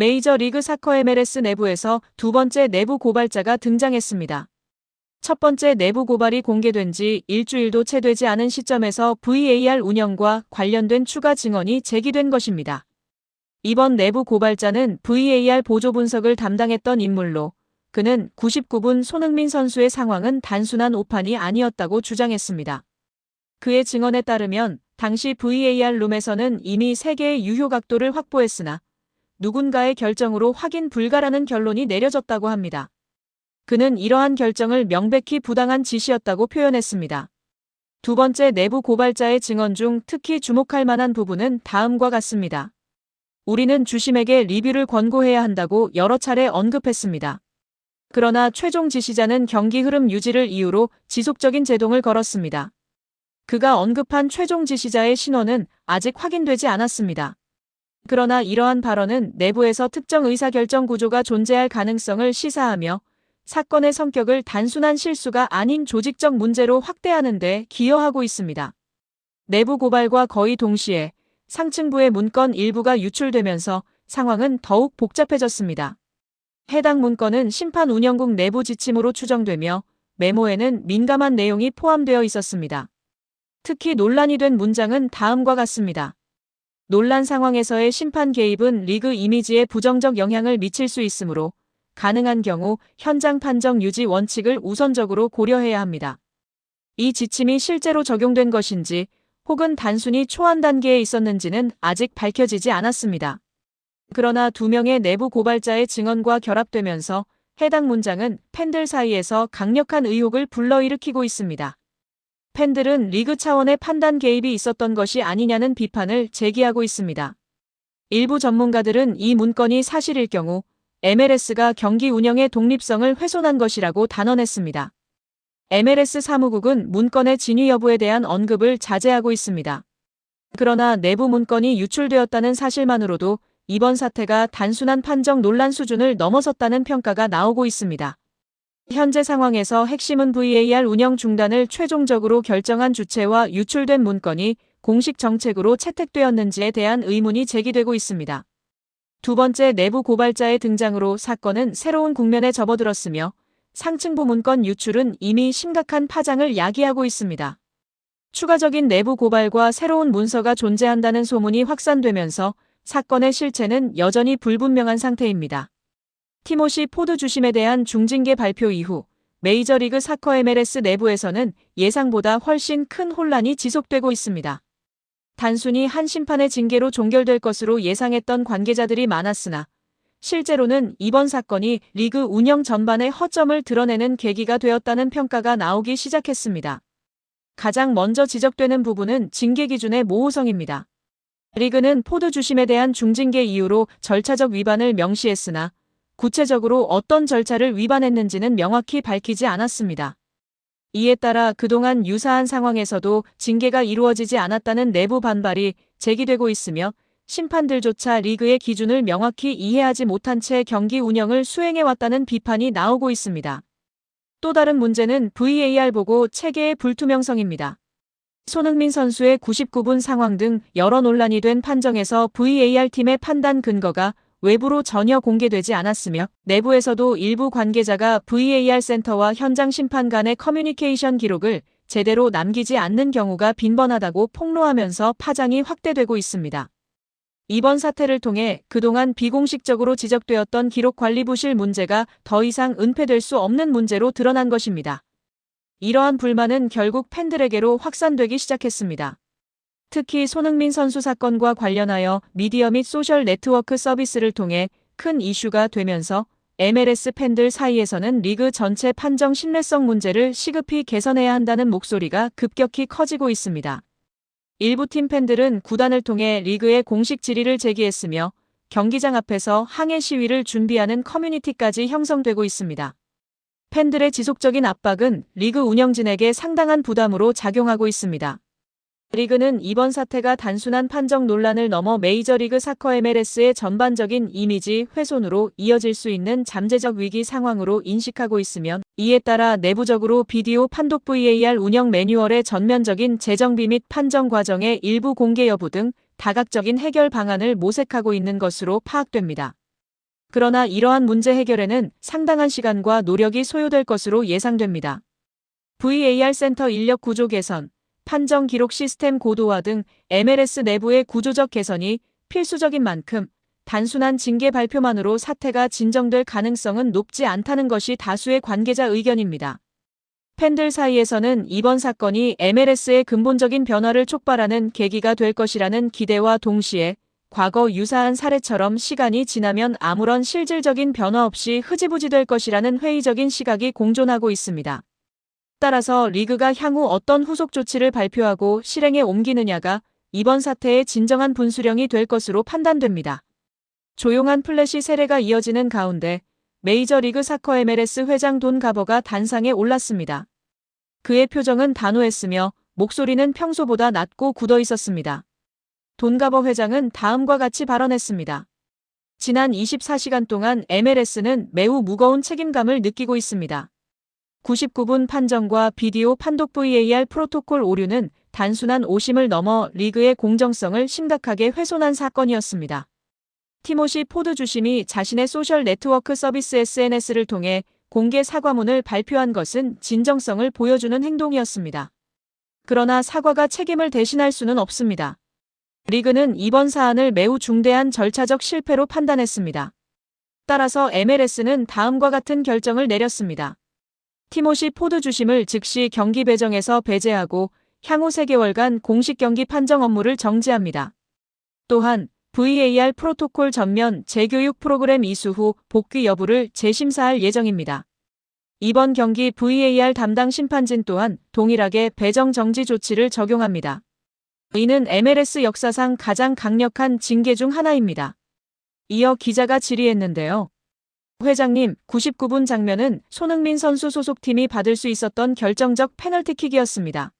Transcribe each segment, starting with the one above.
메이저 리그 사커 MLS 내부에서 두 번째 내부 고발자가 등장했습니다. 첫 번째 내부 고발이 공개된 지 일주일도 채 되지 않은 시점에서 VAR 운영과 관련된 추가 증언이 제기된 것입니다. 이번 내부 고발자는 VAR 보조 분석을 담당했던 인물로 그는 99분 손흥민 선수의 상황은 단순한 오판이 아니었다고 주장했습니다. 그의 증언에 따르면 당시 VAR 룸에서는 이미 3개의 유효 각도를 확보했으나 누군가의 결정으로 확인 불가라는 결론이 내려졌다고 합니다. 그는 이러한 결정을 명백히 부당한 지시였다고 표현했습니다. 두 번째 내부 고발자의 증언 중 특히 주목할 만한 부분은 다음과 같습니다. 우리는 주심에게 리뷰를 권고해야 한다고 여러 차례 언급했습니다. 그러나 최종 지시자는 경기 흐름 유지를 이유로 지속적인 제동을 걸었습니다. 그가 언급한 최종 지시자의 신원은 아직 확인되지 않았습니다. 그러나 이러한 발언은 내부에서 특정 의사결정 구조가 존재할 가능성을 시사하며 사건의 성격을 단순한 실수가 아닌 조직적 문제로 확대하는 데 기여하고 있습니다. 내부 고발과 거의 동시에 상층부의 문건 일부가 유출되면서 상황은 더욱 복잡해졌습니다. 해당 문건은 심판 운영국 내부 지침으로 추정되며 메모에는 민감한 내용이 포함되어 있었습니다. 특히 논란이 된 문장은 다음과 같습니다. 논란 상황에서의 심판 개입은 리그 이미지에 부정적 영향을 미칠 수 있으므로 가능한 경우 현장 판정 유지 원칙을 우선적으로 고려해야 합니다. 이 지침이 실제로 적용된 것인지 혹은 단순히 초안 단계에 있었는지는 아직 밝혀지지 않았습니다. 그러나 두 명의 내부 고발자의 증언과 결합되면서 해당 문장은 팬들 사이에서 강력한 의혹을 불러일으키고 있습니다. 팬들은 리그 차원의 판단 개입이 있었던 것이 아니냐는 비판을 제기하고 있습니다. 일부 전문가들은 이 문건이 사실일 경우 MLS가 경기 운영의 독립성을 훼손한 것이라고 단언했습니다. MLS 사무국은 문건의 진위 여부에 대한 언급을 자제하고 있습니다. 그러나 내부 문건이 유출되었다는 사실만으로도 이번 사태가 단순한 판정 논란 수준을 넘어섰다는 평가가 나오고 있습니다. 현재 상황에서 핵심은 VAR 운영 중단을 최종적으로 결정한 주체와 유출된 문건이 공식 정책으로 채택되었는지에 대한 의문이 제기되고 있습니다. 두 번째 내부 고발자의 등장으로 사건은 새로운 국면에 접어들었으며 상층부 문건 유출은 이미 심각한 파장을 야기하고 있습니다. 추가적인 내부 고발과 새로운 문서가 존재한다는 소문이 확산되면서 사건의 실체는 여전히 불분명한 상태입니다. 티모시 포드 주심에 대한 중징계 발표 이후 메이저리그 사커 MLS 내부에서는 예상보다 훨씬 큰 혼란이 지속되고 있습니다. 단순히 한 심판의 징계로 종결될 것으로 예상했던 관계자들이 많았으나 실제로는 이번 사건이 리그 운영 전반의 허점을 드러내는 계기가 되었다는 평가가 나오기 시작했습니다. 가장 먼저 지적되는 부분은 징계 기준의 모호성입니다. 리그는 포드 주심에 대한 중징계 이유로 절차적 위반을 명시했으나 구체적으로 어떤 절차를 위반했는지는 명확히 밝히지 않았습니다. 이에 따라 그동안 유사한 상황에서도 징계가 이루어지지 않았다는 내부 반발이 제기되고 있으며 심판들조차 리그의 기준을 명확히 이해하지 못한 채 경기 운영을 수행해왔다는 비판이 나오고 있습니다. 또 다른 문제는 VAR 보고 체계의 불투명성입니다. 손흥민 선수의 99분 상황 등 여러 논란이 된 판정에서 VAR 팀의 판단 근거가 외부로 전혀 공개되지 않았으며 내부에서도 일부 관계자가 VAR 센터와 현장 심판 간의 커뮤니케이션 기록을 제대로 남기지 않는 경우가 빈번하다고 폭로하면서 파장이 확대되고 있습니다. 이번 사태를 통해 그동안 비공식적으로 지적되었던 기록 관리 부실 문제가 더 이상 은폐될 수 없는 문제로 드러난 것입니다. 이러한 불만은 결국 팬들에게로 확산되기 시작했습니다. 특히 손흥민 선수 사건과 관련하여 미디어 및 소셜 네트워크 서비스를 통해 큰 이슈가 되면서 MLS 팬들 사이에서는 리그 전체 판정 신뢰성 문제를 시급히 개선해야 한다는 목소리가 급격히 커지고 있습니다. 일부 팀 팬들은 구단을 통해 리그의 공식 질의를 제기했으며 경기장 앞에서 항해 시위를 준비하는 커뮤니티까지 형성되고 있습니다. 팬들의 지속적인 압박은 리그 운영진에게 상당한 부담으로 작용하고 있습니다. 리그는 이번 사태가 단순한 판정 논란을 넘어 메이저리그 사커 MLS의 전반적인 이미지 훼손으로 이어질 수 있는 잠재적 위기 상황으로 인식하고 있으면 이에 따라 내부적으로 비디오 판독 VAR 운영 매뉴얼의 전면적인 재정비 및 판정 과정의 일부 공개 여부 등 다각적인 해결 방안을 모색하고 있는 것으로 파악됩니다. 그러나 이러한 문제 해결에는 상당한 시간과 노력이 소요될 것으로 예상됩니다. VAR 센터 인력 구조 개선, 판정 기록 시스템 고도화 등 MLS 내부의 구조적 개선이 필수적인 만큼 단순한 징계 발표만으로 사태가 진정될 가능성은 높지 않다는 것이 다수의 관계자 의견입니다. 팬들 사이에서는 이번 사건이 MLS의 근본적인 변화를 촉발하는 계기가 될 것이라는 기대와 동시에 과거 유사한 사례처럼 시간이 지나면 아무런 실질적인 변화 없이 흐지부지 될 것이라는 회의적인 시각이 공존하고 있습니다. 따라서 리그가 향후 어떤 후속 조치를 발표하고 실행에 옮기느냐가 이번 사태의 진정한 분수령이 될 것으로 판단됩니다. 조용한 플래시 세례가 이어지는 가운데 메이저리그 사커 MLS 회장 돈 가버가 단상에 올랐습니다. 그의 표정은 단호했으며 목소리는 평소보다 낮고 굳어 있었습니다. 돈 가버 회장은 다음과 같이 발언했습니다. 지난 24시간 동안 MLS는 매우 무거운 책임감을 느끼고 있습니다. 99분 판정과 비디오 판독 VAR 프로토콜 오류는 단순한 오심을 넘어 리그의 공정성을 심각하게 훼손한 사건이었습니다. 티모시 포드 주심이 자신의 소셜 네트워크 서비스 SNS를 통해 공개 사과문을 발표한 것은 진정성을 보여주는 행동이었습니다. 그러나 사과가 책임을 대신할 수는 없습니다. 리그는 이번 사안을 매우 중대한 절차적 실패로 판단했습니다. 따라서 MLS는 다음과 같은 결정을 내렸습니다. 티모시 포드 주심을 즉시 경기 배정에서 배제하고 향후 3개월간 공식 경기 판정 업무를 정지합니다. 또한 VAR 프로토콜 전면 재교육 프로그램 이수 후 복귀 여부를 재심사할 예정입니다. 이번 경기 VAR 담당 심판진 또한 동일하게 배정 정지 조치를 적용합니다. 이는 MLS 역사상 가장 강력한 징계 중 하나입니다. 이어 기자가 질의했는데요. 회장님, 99분 장면은 손흥민 선수 소속팀이 받을 수 있었던 결정적 페널티킥이었습니다.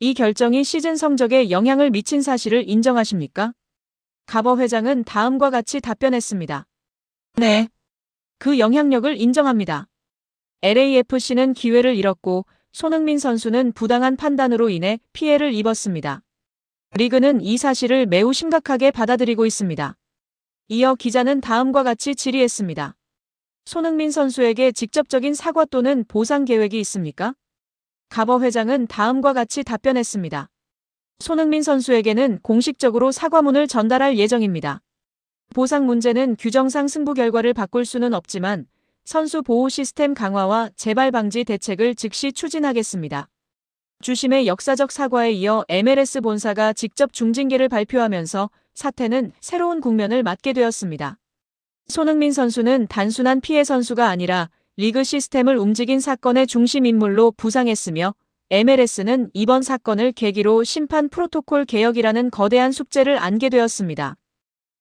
이 결정이 시즌 성적에 영향을 미친 사실을 인정하십니까? 가버 회장은 다음과 같이 답변했습니다. 네. 그 영향력을 인정합니다. LAFC는 기회를 잃었고 손흥민 선수는 부당한 판단으로 인해 피해를 입었습니다. 리그는 이 사실을 매우 심각하게 받아들이고 있습니다. 이어 기자는 다음과 같이 질의했습니다. 손흥민 선수에게 직접적인 사과 또는 보상 계획이 있습니까? 가버 회장은 다음과 같이 답변했습니다. 손흥민 선수에게는 공식적으로 사과문을 전달할 예정입니다. 보상 문제는 규정상 승부 결과를 바꿀 수는 없지만 선수 보호 시스템 강화와 재발 방지 대책을 즉시 추진하겠습니다. 주심의 역사적 사과에 이어 MLS 본사가 직접 중징계를 발표하면서 사태는 새로운 국면을 맞게 되었습니다. 손흥민 선수는 단순한 피해 선수가 아니라 리그 시스템을 움직인 사건의 중심 인물로 부상했으며 MLS는 이번 사건을 계기로 심판 프로토콜 개혁이라는 거대한 숙제를 안게 되었습니다.